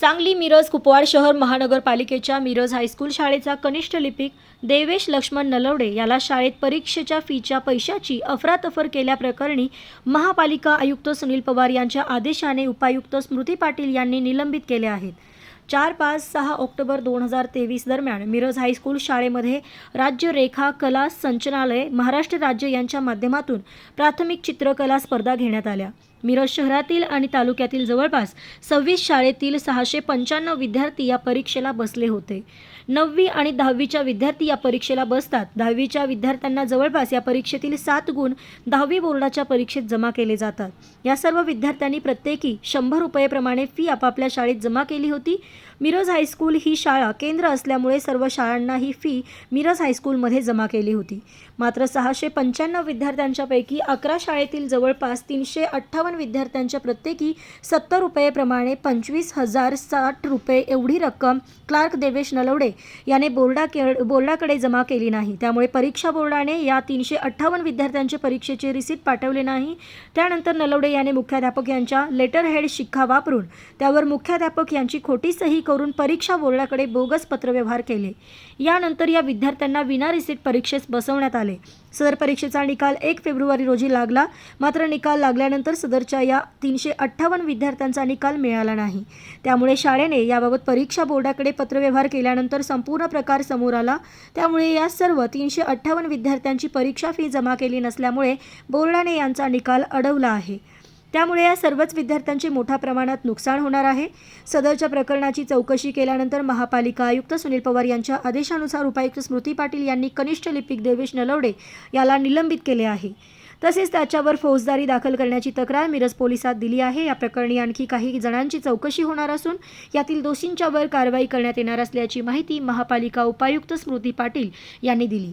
सांगली मिरज कुपवाड शहर महानगरपालिकेच्या मिरज हायस्कूल शाळेचा कनिष्ठ लिपिक देवेश लक्ष्मण नलवडे याला शाळेत परीक्षेच्या फीच्या पैशाची अफरातफर केल्याप्रकरणी महापालिका आयुक्त सुनील पवार यांच्या आदेशाने उपायुक्त स्मृती पाटील यांनी निलंबित केले आहेत. चार पाच सहा ऑक्टोबर दोन हजार तेवीस दरम्यान मिरज हायस्कूल शाळेमध्ये राज्य रेखा कला संचनालय महाराष्ट्र राज्य यांच्या माध्यमातून प्राथमिक चित्रकला स्पर्धा घेण्यात आल्या. मिरज शहरातील आणि तालुक्यातील जवळपास सव्वीस शाळेतील सहाशे पंच्याण्णव विद्यार्थी या परीक्षेला बसले होते. नववी आणि दहावीच्या विद्यार्थी या परीक्षेला बसतात. दहावीच्या विद्यार्थ्यांना जवळपास या परीक्षेतील सात गुण दहावी बोर्डाच्या परीक्षेत जमा केले जातात. या सर्व विद्यार्थ्यांनी प्रत्येकी शंभर रुपयेप्रमाणे फी आपापल्या शाळेत जमा केली होती. मिरज हायस्कूल ही शाळा केंद्र असल्यामुळे सर्व शाळांना ही फी मिरज हायस्कूलमध्ये जमा केली होती. मात्र सहाशे पंच्याण्णव विद्यार्थ्यांच्यापैकी अकरा शाळेतील जवळपास तीनशे अठ्ठावन्न विद्यार्थ्यांच्या प्रत्येकी सत्तर रुपयेप्रमाणे पंचवीस हजार साठ रुपये एवढी रक्कम क्लार्क देवेश नलवडे याने बोर्डा बोर्डाकडे जमा केली नाही. त्यामुळे परीक्षा बोर्डाने या तीनशे अठ्ठावन्न विद्यार्थ्यांचे परीक्षेचे रिसीट पाठवले नाही. त्यानंतर नलवडे याने मुख्याध्यापक यांच्या लेटर हेड शिक्का वापरून त्यावर मुख्याध्यापक यांची खोटी सही करून परीक्षा बोर्डाकडे बोगस पत्रव्यवहार केले. यानंतर या विद्यार्थ्यांना विना रिसीट परीक्षेस बसवण्यात आले. सदर परीक्षेचा निकाल एक फेब्रुवारी रोजी लागला. मात्र निकाल लागल्यानंतर सदरच्या या तीनशे अठ्ठावन्न विद्यार्थ्यांचा निकाल मिळाला नाही. त्यामुळे शाळेने याबाबत परीक्षा बोर्डाकडे पत्रव्यवहार केल्यानंतर संपूर्ण प्रकार समोर आला. त्यामुळे या सर्व तीनशे अठ्ठावन्न विद्यार्थ्यांची परीक्षा फी जमा केली नसल्यामुळे बोर्डाने यांचा निकाल अडवला आहे. त्यामुळे या सर्वच विद्यार्थ्यांचे मोठ्या प्रमाणात नुकसान होणार आहे. सदरच्या प्रकरणाची चौकशी केल्यानंतर महापालिका आयुक्त सुनील पवार यांच्या आदेशानुसार उपायुक्त स्मृती पाटील यांनी कनिष्ठ लिपिक देवेश नलवडे याला निलंबित केले आहे. तसेच त्याच्यावर फौजदारी दाखल करण्याची तक्रार मिरज पोलिसात दिली आहे. या प्रकरणी आणखी काही जणांची चौकशी होणार असून यातील दोषींच्यावर कारवाई करण्यात येणार असल्याची माहिती महापालिका उपायुक्त स्मृती पाटील यांनी दिली.